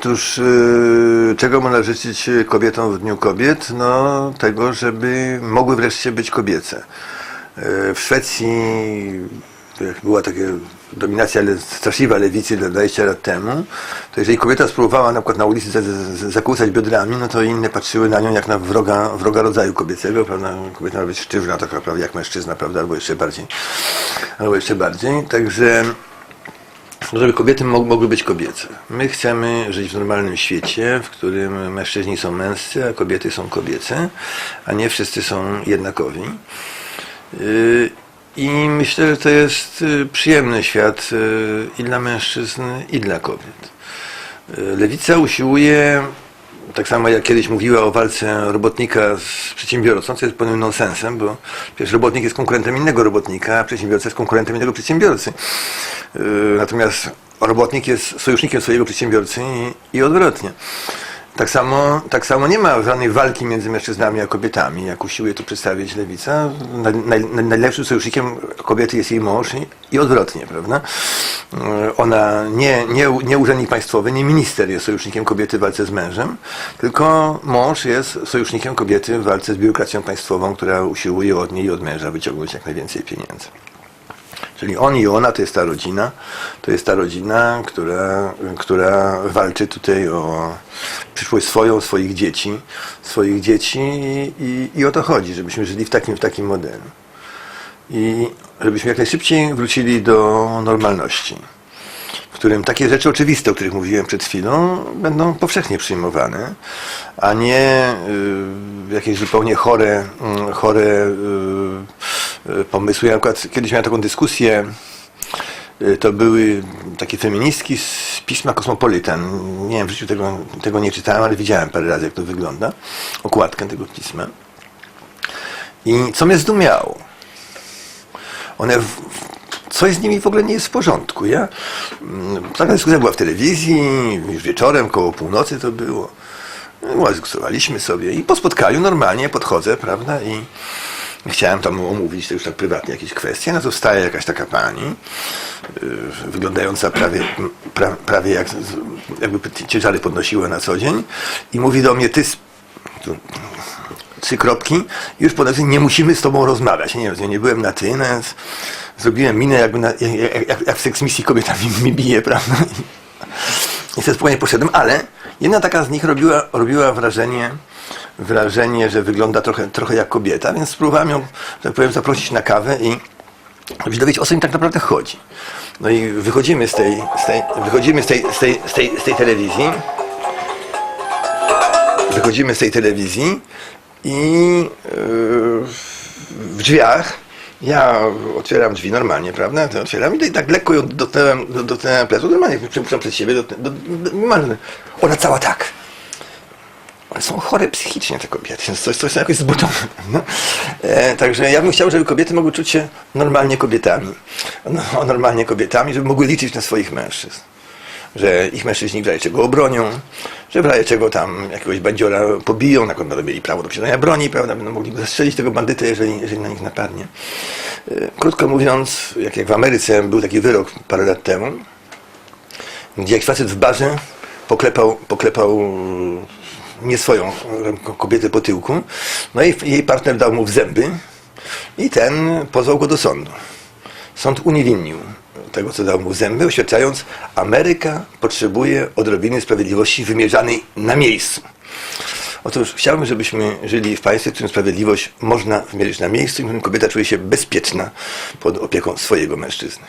Otóż yy, czego można życzyć kobietom w Dniu Kobiet? No tego, żeby mogły wreszcie być kobiece. Yy, w Szwecji była taka dominacja le, straszliwa lewicy 20 lat temu, to jeżeli kobieta spróbowała na przykład na ulicy za- za- zakłócać biodrami, no to inne patrzyły na nią jak na wroga, wroga rodzaju kobiecego, prawda? Kobieta ma być sztywna taka, prawda, jak mężczyzna, prawda, albo jeszcze bardziej. Albo jeszcze bardziej. Także żeby kobiety mog- mogły być kobiece. My chcemy żyć w normalnym świecie, w którym mężczyźni są męscy, a kobiety są kobiece, a nie wszyscy są jednakowi. Yy, I myślę, że to jest y, przyjemny świat y, i dla mężczyzn, i dla kobiet. Y, Lewica usiłuje, tak samo jak kiedyś mówiła o walce robotnika z przedsiębiorcą, co jest pewnym nonsensem, bo przecież robotnik jest konkurentem innego robotnika, a przedsiębiorca jest konkurentem innego przedsiębiorcy. Yy, Natomiast robotnik jest sojusznikiem swojego przedsiębiorcy i, i odwrotnie. Tak samo, tak samo nie ma żadnej walki między mężczyznami a kobietami, jak usiłuje to przedstawić lewica. Naj, naj, naj- najlepszym sojusznikiem kobiety jest jej mąż i, odwrotnie, prawda? Yy, Ona, nie, nie, nie urzędnik państwowy, nie minister jest sojusznikiem kobiety w walce z mężem, tylko mąż jest sojusznikiem kobiety w walce z biurokracją państwową, która usiłuje od niej i od męża wyciągnąć jak najwięcej pieniędzy. Czyli on i ona to jest ta rodzina, to jest ta rodzina, która, która walczy tutaj o przyszłość swoją, swoich dzieci, swoich dzieci i, i, i o to chodzi, żebyśmy żyli w takim, w takim modelu. I żebyśmy jak najszybciej wrócili do normalności, w którym takie rzeczy oczywiste, o których mówiłem przed chwilą, będą powszechnie przyjmowane, a nie y, jakieś zupełnie chore, mm, chore y, y, pomysły. Ja przykład kiedyś miałem taką dyskusję, y, to były takie feministki z pisma Cosmopolitan. Nie wiem, w życiu tego, tego nie czytałem, ale widziałem parę razy, jak to wygląda. Okładkę tego pisma. I co mnie zdumiało? One, w, coś z nimi w ogóle nie jest w porządku. Ja, mm, taka dyskusja była w telewizji, już wieczorem, koło północy to było. No, Dyskutowaliśmy sobie i po spotkaniu normalnie podchodzę, prawda, i chciałem tam omówić to już tak prywatnie jakieś kwestie, no to wstaje jakaś taka pani, yy, wyglądająca prawie, pra, prawie jak, jakby ciężary podnosiła na co dzień i mówi do mnie, ty tu, trzy kropki i już potem nie musimy z tobą rozmawiać. Nie wiem, nie byłem na ty, no więc zrobiłem minę jakby na, jak, jak, jak, w seksmisji kobieta mi, mi bije, prawda? I sobie spokojnie poszedłem, ale jedna taka z nich robiła, robiła wrażenie, wrażenie, że wygląda trochę, trochę jak kobieta, więc spróbowałem ją, tak powiem, zaprosić na kawę i żeby się dowiedzieć, o co im tak naprawdę chodzi. No i wychodzimy z tej, z tej, wychodzimy z tej, z tej, z tej, z tej telewizji, wychodzimy z tej telewizji i yy, w drzwiach ja otwieram drzwi normalnie, prawda? To otwieram i tak lekko ją dotknąłem, do- dotknąłem plecu, normalnie przepuszczam przed siebie, do, do, do, normalnie. ona cała tak. Są chore psychicznie te kobiety, coś, coś są jakoś zbudowane. No. E, także ja bym chciał, żeby kobiety mogły czuć się normalnie kobietami. No, normalnie kobietami, żeby mogły liczyć na swoich mężczyzn że ich mężczyźni w razie czego obronią, że w razie czego tam jakiegoś bandziora pobiją, na będą mieli prawo do posiadania broni, prawda, będą mogli zastrzelić tego bandytę, jeżeli, jeżeli na nich napadnie. E, Krótko mówiąc, jak, jak w Ameryce był taki wyrok parę lat temu, gdzie jak facet w barze poklepał, poklepał nie swoją kobietę po tyłku, no i jej partner dał mu w zęby i ten pozwał go do sądu. Sąd uniewinnił tego, co dał mu w zęby, oświadczając, Ameryka potrzebuje odrobiny sprawiedliwości wymierzanej na miejscu. Otóż chciałbym, żebyśmy żyli w państwie, w którym sprawiedliwość można wymierzyć na miejscu i w którym kobieta czuje się bezpieczna pod opieką swojego mężczyzny.